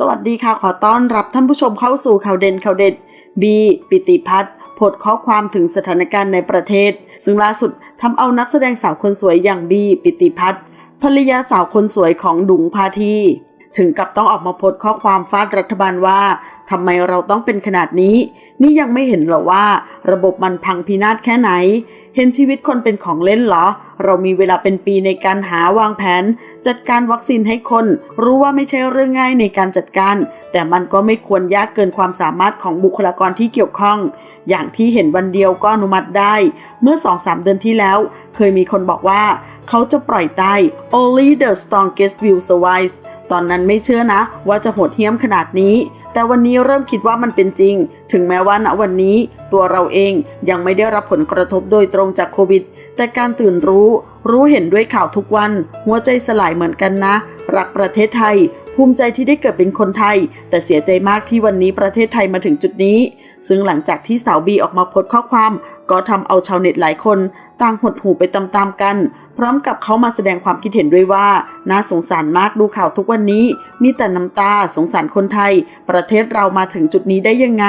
สวัสดีค่ะขอต้อนรับท่านผู้ชมเข้าสู่ข่าวเด่นข่าวเด็ดบีปิติพัฒน์โพดข้อความถึงสถานการณ์ในประเทศ ซึ่งล่าสุดทำเอานักแสดงสาวคนสวยอย่างบีปิติพัฒน์ภรรยาสาวคนสวยของดุงพาที ถึงกับต้องออกมาโพสข้อความฟาดรัฐบาลว่าทำไมเราต้องเป็นขนาดนี้ นี่ยังไม่เห็นเหรอว่า ระบบมันพังพินาศแค่ไหน เห็นชีวิตคนเป็นของเล่นเหรอ เรามีเวลาเป็นปีในการหาวางแผน จัดการวัคซีนให้คน รู้ว่าไม่ใช่เรื่องง่ายในการจัดการ แต่มันก็ไม่ควรยากเกินความสามารถของบุคลากรที่เกี่ยวข้องอย่างที่เห็นวันเดียวก็อนุมัติได้ เมื่อ 2-3 เดือนที่แล้ว เคยมีคนบอกว่า เขาจะปล่อยตาย only the strongest will survive ตอนนั้นไม่เชื่อนะว่าจะโหดเหี้ยมขนาดนี้ แต่วันนี้เริ่มคิดว่ามันเป็นจริง ถึงแม้ว่าณวันนี้ตัวเราเองยังไม่ได้รับผลกระทบโดยตรงจากโควิด แต่การตื่นรู้ รู้เห็นด้วยข่าวทุกวัน หัวใจสลายเหมือนกันนะ รักประเทศไทย ภูมิใจที่ได้เกิดเป็นคนไทย แต่เสียใจมากที่วันนี้ประเทศไทยมาถึงจุดนี้ ซึ่งหลังจากที่สาวบีออกมาโพสต์ข้อความ ก็ทำเอาชาวเน็ตหลายคน ต่างหดหูไปตามๆกัน พร้อมกับเขามาแสดงความคิดเห็นด้วยว่า น่าสงสารมากดูข่าวทุกวันนี้ มีแต่น้ำตาสงสารคนไทย ประเทศเรามาถึงจุดนี้ได้ยังไง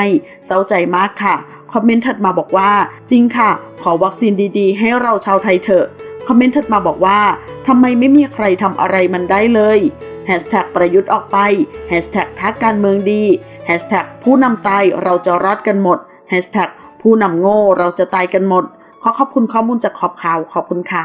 เศร้าใจมากค่ะ คอมเมนต์ถัดมาบอกว่า จริงค่ะ ขอวัคซีนดีๆ ให้เราชาวไทยเถอะคอมเมนต์ถัดมาบอกว่าทำไมไม่มีใครทำอะไรมันได้เลย แฮชแท็กประยุทธ์ออกไปแฮชแท็กทักการเมืองดีแฮชแท็กผู้นำตายเราจะรอดกันหมดแฮชแท็กผู้นำโง่เราจะตายกันหมด ขอขอบคุณข้อมูลจากขอบข่าวขอบคุณค่ะ